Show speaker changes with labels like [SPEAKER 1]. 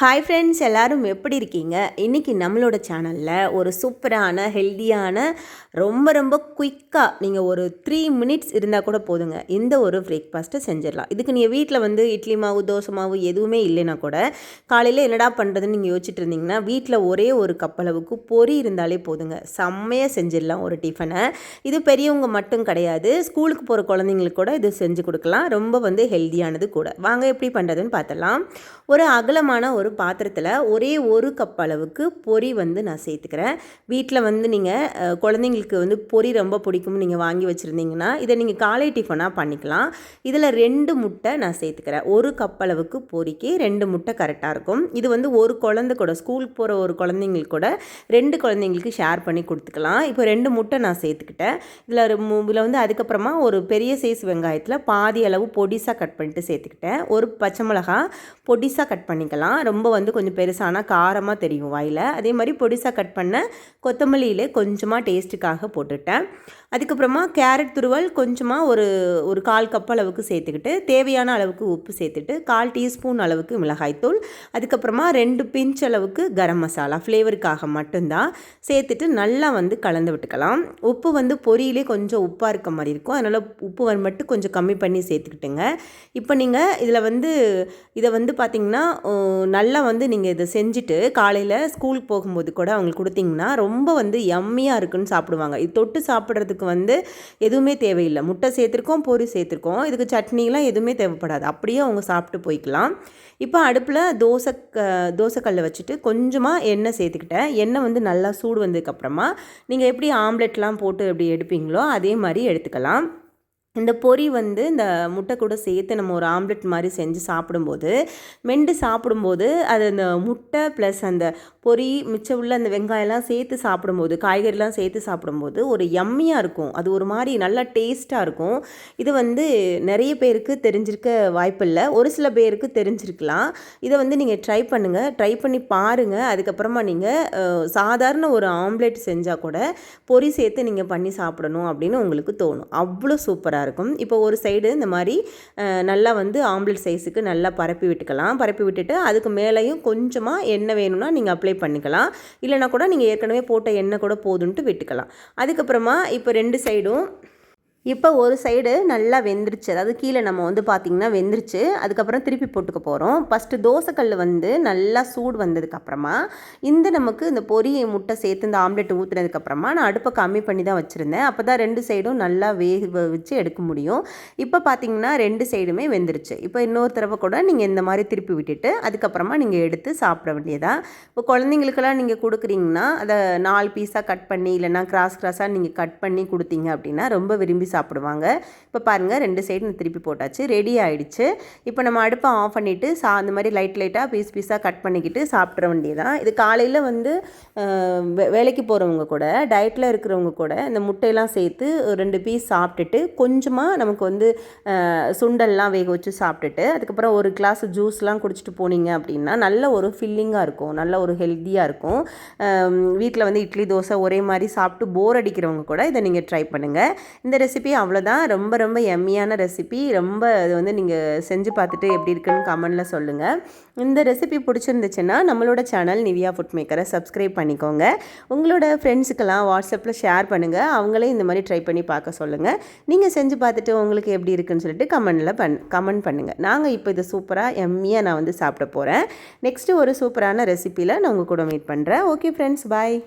[SPEAKER 1] Hi friends எல்லாரும் எப்படி இருக்கீங்க? இன்றைக்கி நம்மளோட சேனலில் ஒரு சூப்பரான ஹெல்த்தியான ரொம்ப ரொம்ப குயிக்காக நீங்கள் ஒரு த்ரீ மினிட்ஸ் இருந்தால் கூட போதுங்க. இந்த ஒரு பிரேக்ஃபாஸ்ட்டை செஞ்சிடலாம். இதுக்கு நீங்கள் வீட்டில் வந்து இட்லி மாவு தோசை மாவு எதுவுமே இல்லைனா கூட காலையில் என்னடா பண்ணுறதுன்னு நீங்கள் யோசிச்சுட்டு இருந்தீங்கன்னா வீட்டில் ஒரே ஒரு கப்பளவுக்கு பொறி பொரி இருந்தாலே போதுங்க. செம்மையாக செஞ்சிடலாம் ஒரு டிஃபனை இது பெரியவங்க மட்டும் கிடையாது. ஸ்கூலுக்கு போகிற குழந்தைங்களுக்கு கூட இது செஞ்சு கொடுக்கலாம். ரொம்ப வந்து ஹெல்த்தியானது கூட. வாங்க எப்படி பண்ணுறதுன்னு பார்த்தலாம் ஒரு அகலமான ஒரு பாத்திரத்தில் ஒரே ஒரு கப் அளவுக்கு பொரி வந்து நான் சேர்த்துக்கிறேன். வீட்டில் வந்து நீங்கள் குழந்தைங்களுக்கு வந்து பொரி ரொம்ப பிடிக்கும்னு நீங்கள் வாங்கி வச்சுருந்தீங்கன்னா இதை நீங்கள் காலை டிஃபனாக பண்ணிக்கலாம். இதில் ரெண்டு முட்டை நான் சேர்த்துக்கிறேன். ஒரு கப் அளவுக்கு பொரிக்கு ரெண்டு முட்டை கரெக்டாக இருக்கும். இது வந்து ஒரு குழந்தை கூட ஸ்கூலுக்கு போகிற ஒரு குழந்தைங்களுக்கு கூட ரெண்டு குழந்தைங்களுக்கு ஷேர் பண்ணி கொடுத்துக்கலாம். இப்போ ரெண்டு முட்டை நான் சேர்த்துக்கிட்டேன். இதில் இதில் வந்து அதுக்கப்புறமா ஒரு பெரிய சைஸ் வெங்காயத்தில் பாதி அளவு பொடிசாக கட் பண்ணிட்டு சேர்த்துக்கிட்டேன். ஒரு பச்சை மிளகா பொடிசாக கட் பண்ணிக்கலாம். ரொம்ப ரொம்ப வந்து கொஞ்சம் பெருசான காரமாக தெரியும் வாயில். அதே மாதிரி பொடிசாக கட் பண்ண கொத்தமல்லியில் கொஞ்சமாக டேஸ்ட்டுக்காக போட்டுட்டேன். அதுக்கப்புறமா கேரட் துருவல் கொஞ்சமாக ஒரு ஒரு கால் கப் அளவுக்கு சேர்த்துக்கிட்டு தேவையான அளவுக்கு உப்பு சேர்த்துட்டு கால் டீஸ்பூன் அளவுக்கு மிளகாய்த்தூள் அதுக்கப்புறமா ரெண்டு பிஞ்ச் அளவுக்கு கரம் மசாலா ஃப்ளேவருக்காக மட்டும்தான் சேர்த்துட்டு நல்லா வந்து கலந்து விட்டுக்கலாம். உப்பு வந்து பொரியிலே கொஞ்சம் உப்பாக இருக்க மாதிரி இருக்கும். அதனால் உப்பு வந்து மட்டும் கொஞ்சம் கம்மி பண்ணி சேர்த்துக்கிட்டுங்க. இப்போ நீங்கள் இதில் வந்து இதை வந்து பார்த்திங்கன்னா நல்ல நல்லா வந்து நீங்கள் இதை செஞ்சுட்டு காலையில் ஸ்கூலுக்கு போகும்போது கூட அவங்களுக்கு கொடுத்தீங்கன்னா ரொம்ப வந்து எம்மியாக இருக்குன்னு சாப்பிடுவாங்க. இது தொட்டு சாப்பிட்றதுக்கு வந்து எதுவுமே தேவையில்லை. முட்டை சேர்த்துருக்கோம் பொரி சேர்த்துருக்கோம். இதுக்கு சட்னிலாம் எதுவுமே தேவைப்படாது. அப்படியே அவங்க சாப்பிட்டு போய்க்கலாம். இப்போ அடுப்பில் தோசை க தோசைக்கல்லை வச்சுட்டு கொஞ்சமாக எண்ணெய் சேர்த்துக்கிட்டேன். எண்ணெய் வந்து நல்லா சூடு வந்ததுக்கப்புறமா நீங்கள் எப்படி ஆம்லெட்லாம் போட்டு எப்படி எடுப்பீங்களோ அதே மாதிரி எடுத்துக்கலாம். இந்த பொரி வந்து இந்த முட்டை கூட சேர்த்து நம்ம ஒரு ஆம்லெட் மாதிரி செஞ்சு சாப்பிடும்போது மெண்டு சாப்பிடும்போது அது அந்த முட்டை ப்ளஸ் அந்த பொரி மிச்சம் உள்ள அந்த வெங்காயம்லாம் சேர்த்து சாப்பிடும்போது காய்கறிலாம் சேர்த்து சாப்பிடும்போது ஒரு எம்மியாக இருக்கும். அது ஒரு மாதிரி நல்லா டேஸ்ட்டாக இருக்கும். இது வந்து நிறைய பேருக்கு தெரிஞ்சிருக்க வாய்ப்பில்லை. ஒரு சில பேருக்கு தெரிஞ்சிருக்கலாம். இதை வந்து நீங்கள் ட்ரை பண்ணுங்கள் ட்ரை பண்ணி பாருங்கள் அதுக்கப்புறமா நீங்கள் சாதாரண ஒரு ஆம்லெட் செஞ்சால் கூட பொரி சேர்த்து நீங்கள் பண்ணி சாப்பிடணும் அப்படின்னு உங்களுக்கு தோணும். அவ்வளோ சூப்பராக இருக்கும். இப்போ ஒரு சைடு இந்த மாதிரி நல்லா வந்து ஆம்லெட் சைஸுக்கு நல்லா பரப்பி விட்டுக்கலாம். பரப்பி விட்டுட்டு அதுக்கு மேலேயும் கொஞ்சமாக எண்ணெய் வேணும்னா நீங்கள் அப்ளை பண்ணிக்கலாம். இல்லைனா கூட நீங்கள் ஏற்கனவே போட்ட எண்ணெய் கூட போதுன்ட்டு விட்டுக்கலாம். அதுக்கப்புறமா இப்போ ரெண்டு சைடும் இப்போ ஒரு சைடு நல்லா வெந்துருச்சு. அதாவது கீழே நம்ம வந்து பார்த்திங்கன்னா வெந்துருச்சு. அதுக்கப்புறம் திருப்பி போட்டுக்க போகிறோம் ஃபஸ்ட்டு தோசைக்கல் வந்து நல்லா சூடு வந்ததுக்கப்புறமா இந்த நமக்கு இந்த பொரி முட்டை சேர்த்து இந்த ஆம்லெட் ஊற்றுனதுக்கப்புறமா நான் அடுப்பை கம்மி பண்ணி தான் வச்சுருந்தேன். அப்போ தான் ரெண்டு சைடும் நல்லா வேக வச்சு எடுக்க முடியும். இப்போ பார்த்திங்கன்னா ரெண்டு சைடுமே வெந்துருச்சு. இப்போ இன்னொரு தடவை கூட நீங்கள் இந்த மாதிரி திருப்பி விட்டுட்டு அதுக்கப்புறமா நீங்கள் எடுத்து சாப்பிட வேண்டியதாக இப்போ குழந்தைங்களுக்கெல்லாம் நீங்கள் கொடுக்குறீங்கன்னா அதை நாலு பீஸாக கட் பண்ணி இல்லைனா கிராஸ் கிராஸாக நீங்கள் கட் பண்ணி கொடுத்தீங்க அப்படின்னா ரொம்ப விரும்பி சாப்பிடுவாங்க. இப்போ பாருங்கள் ரெண்டு சைடு திருப்பி போட்டாச்சு. ரெடி ஆகிடுச்சு இப்போ நம்ம அடுப்பை ஆஃப் பண்ணிவிட்டு சா அந்த மாதிரி லைட் லைட்டாக பீஸ் பீஸாக கட் பண்ணிக்கிட்டு சாப்பிட்ற வேண்டியதான் இது காலையில் வந்து வேலைக்கு போகிறவங்க கூட டயட்டில் இருக்கிறவங்க கூட இந்த முட்டையெல்லாம் சேர்த்து ரெண்டு பீஸ் சாப்பிட்டுட்டு கொஞ்சமாக நமக்கு வந்து சுண்டல்லாம் வேக வச்சு சாப்பிட்டுட்டு அதுக்கப்புறம் ஒரு கிளாஸ் ஜூஸ்லாம் குடிச்சிட்டு போனீங்க அப்படின்னா நல்ல ஒரு ஃபில்லிங்காக இருக்கும். நல்ல ஒரு ஹெல்த்தியாக இருக்கும். வீட்டில் வந்து இட்லி தோசை ஒரே மாதிரி சாப்பிட்டு போர் அடிக்கிறவங்க கூட இதை நீங்கள் ட்ரை பண்ணுங்கள் இந்த ரெசிபி ரெசிபி அவ்வளோதான் ரொம்ப ரொம்ப எம்மியான ரெசிபி ரொம்ப அது வந்து நீங்கள் செஞ்சு பார்த்துட்டு எப்படி இருக்குன்னு கமெண்டில் சொல்லுங்கள் இந்த ரெசிபி பிடிச்சிருந்துச்சுன்னா நம்மளோட சேனல் நிவியா ஃபுட் மேக்கரை சப்ஸ்கிரைப் பண்ணிக்கோங்க. உங்களோட ஃப்ரெண்ட்ஸுக்கெல்லாம் வாட்ஸ்அப்பில் ஷேர் பண்ணுங்கள் அவங்களே இந்த மாதிரி ட்ரை பண்ணி பார்க்க சொல்லுங்கள் நீங்கள் செஞ்சு பார்த்துட்டு உங்களுக்கு எப்படி இருக்குன்னு சொல்லிட்டு கமெண்டில் பண் கமெண்ட் பண்ணுங்கள் நாங்கள் இப்போ இது சூப்பராக எம்மியாக நான் வந்து சாப்பிட போகிறேன் நெக்ஸ்ட்டு ஒரு சூப்பரான ரெசிப்பியில் நான் உங்கள் கூட மீட் பண்ணுறேன் ஓகே ஃப்ரெண்ட்ஸ் பாய்